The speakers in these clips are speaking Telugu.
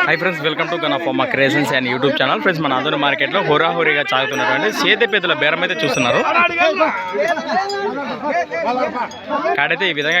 High friends welcome to గనఫమ్మ creations and YouTube channel friends మన ఆధునిక మార్కెట్లో హోరాహోరీగా సాగుతున్నారు అంటే సేదే పెద్దల బేరం అయితే చూస్తున్నారు. కాడైతే ఈ విధంగా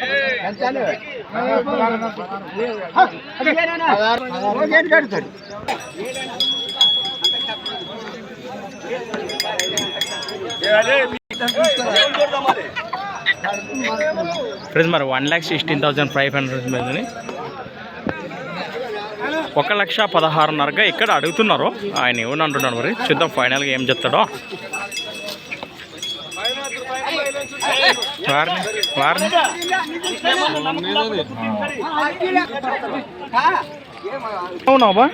మనకు ఫ్రెండ్స్ మరి one lakh sixteen thousand five hundred మీదని ఒక లక్ష పదహారున్నరగా ఇక్కడ అడుగుతున్నారు. ఆయన ఏమని అంటున్నాడు మరి? చూద్దాం ఫైనల్గా ఏం చెప్తాడో. వారిని వారిని అవునా బా?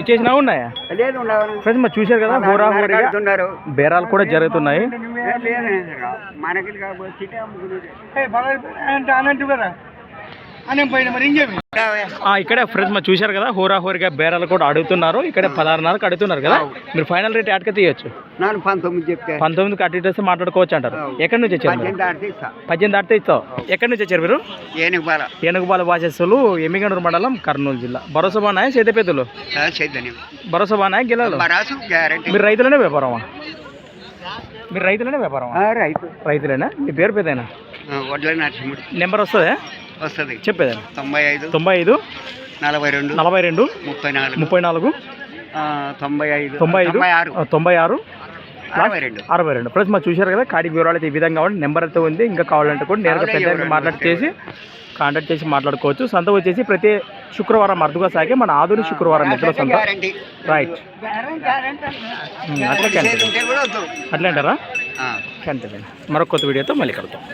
ఇచ్చేసినా ఉన్నాయా? లేదు ఫ్రెండ్స్ మరి చూశారు కదా హోరా హోరీగా. బేరాలు కూడా జరుగుతున్నాయి. ఇక్కడే ఫ్రెండ్స్ మరి చూశారు కదా హోరా హోరీగా బేరాలు కూడా అడుగుతున్నారు. ఇక్కడే పదహారున్నరకు అడుగుతున్నారు కదా. మీరు ఫైనల్ రేట్ యాడ్కి తీయచ్చు. పంతొమ్మిది చెప్తే. పంతొమ్మిదికి అటు ఇటు వస్తే మాట్లాడుకోవచ్చు అంటారు. ఎక్కడి నుంచి వచ్చారు? పద్దెనిమిది దాటితే ఇస్తావు. ఎక్కడి నుంచి వచ్చారు మీరు? ఏనుగు బాల ఏనుగుబాల వాసస్సులు ఎమ్మిగనూరు మండలం కర్నూలు జిల్లా. భరోసా బానాయా చేతపేతులు భరోసా బానాయా గిలాలు రాసు గ్యారంటీ మీరు రైతులనే వ్యాపారమా? మీరు రైతులనే వ్యాపారమా? రైతు. రైతులేనా? మీ పేరు నరసింహుడు. నెంబర్ వస్తుందా? వస్తుంది. చెప్పేదా తొంభై ఐదు తొంభై ఐదు నలభై రెండు నలభై రెండు ముప్పై నాలుగు. ముప్పై నాలుగు తొంభై ఐదు తొంభై ఐదు ఆరు. తొంభై ఆరు అరవై రెండు. అరవై రెండు. ప్లస్ మరి చూశారు కదా కాడికి వివరాలు అయితే ఈ విధంగా ఉంది నెంబర్ అయితే ఉంది. ఇంకా కావాలంటే కూడా నేరుగా పెద్ద మాట్లాడి చేసి కాంటాక్ట్ చేసి మాట్లాడుకోవచ్చు. సంత వచ్చేసి ప్రతి శుక్రవారం అరుదుగా సాగే మన ఆధునిక శుక్రవారం నిద్ర సంత. రైట్ అట్లా కూడా అట్లా అంటారా. క్యాన్సిల్ మరొక కొత్త వీడియోతో మళ్ళీ కలుద్దాం.